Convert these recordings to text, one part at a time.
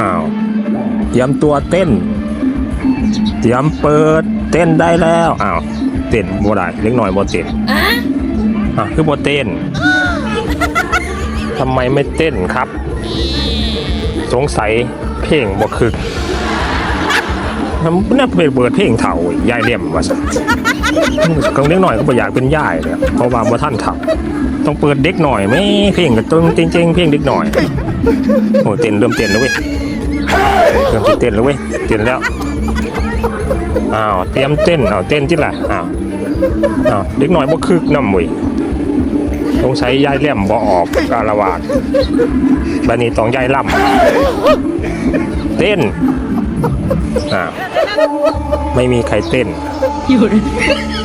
อ้าวเตรียมตัวเต้น เตรียมเปิดเต้นได้แล้วอ้าวเต้นบ่ได้เล็กหน่อยบ่เต้นอะคือบ่เต้นทำไมไม่เต้นครับ สงสัยเพลงบ่คึก น่าเป็นเปิดเพลงเถ่าอีกยายเลี่ยมว่าสักังเล็กหน่อยก็บ่อยากเป็นยายเลยเพราะว่าบ่ท่านเถ่าต้องเปิดเด็กหน่อยไหมเพลงก็ต้องจริงๆเพลงเด็กหน่อยโอ้เต้นเริ่มเต้นแล้วเว้ยเริ่มเต้นแล้วเว้ยเต้นแล้วอ้าวเตรียมเต้นอ้าวเต้นที่ละอ้าวอ้าวเด็กหน่อยบ่คึกน้ำเว้ยสงสัยยายเลี่ยมบ่ออกกาละวาดบัดนี้ต้องยายล่ำเต้น อ้ไม่มีใครเต้น อยู่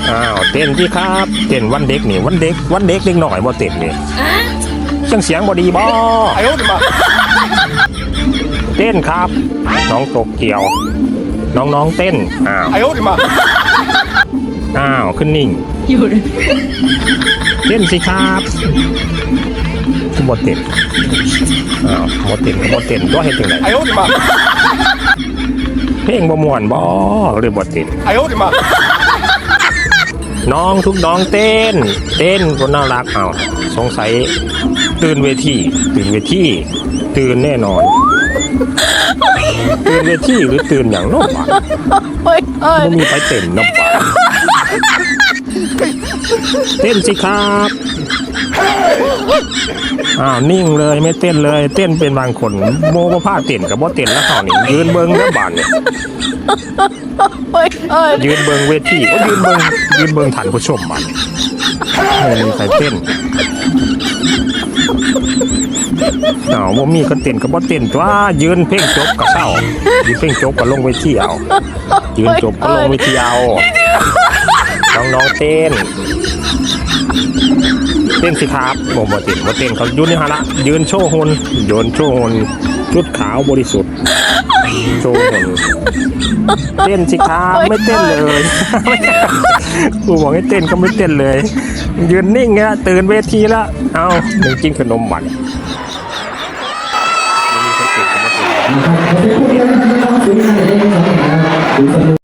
อ้าวเต้นที่ครับ เต้นวันเด็กนี่วันเด็ก วันเด็กเล็กหน่อยบ่เต้นนี่จังเสียงบ่ดีบ่ไอ้โอ้มาเต้นครับ น้องตกเกี่ยว น้องๆเต้นอ้าวไอ้โอ้มาอ้าวขึ้นนิ่งอยู่เต้นสิครับบ่เต้นอ้าวบ่เต้นบ่เต้นตัวเห็นถึงไหนไอ้โอ้มา เพลงบ่ม่วนบ่หรือบ่ติดไอ้โอ้ดิมาน้องทุกน้องเต้น เต้นคนน่ารักเอาสงสัยตื่นเวทีตื่นเวทีตื่นแน่นอน ตื่นเวทีหรือตื่นอย่างนอกปะมันมีไปเต้นนอกปะเต้นสิครับ อ้าวนิ่งเลยไม่เต้นเลยเต้นเป็นบางคนโมบ่พาเต้นกับบ่เต้นแล้วเขานี่ยืนเบิ่งแล้วบานเนี่ย喂，ยืนเบิงเวทีก็ยืนเบิงยืนเบิงฐานผู้ชมมันไม่มีใครเต้นอ้าวบ่มีก็เต้นก็บ่เต้นตัวยืนเพลงจบก็เศร้ายืนเพลงจบก็ลงเวทีเอายืนจบก็ลงเวทีเอา น้องๆเต้น เต้นสิครับบ่บ่เต้นบ่เต้นเขายืนนี่ฮะละยืนโชว์หุ่นยืนโชว์หุ่นชุดขาวบริสุทธิ์โชว์หุ่นเต้นสิครับไม่เต้นเลยกูบอกให้เต้นก็ไม่เต้นเลย ยืนนิ่งเงี้ยตื่นเวทีแล้วเอาหนึ่งกินขนมหวาน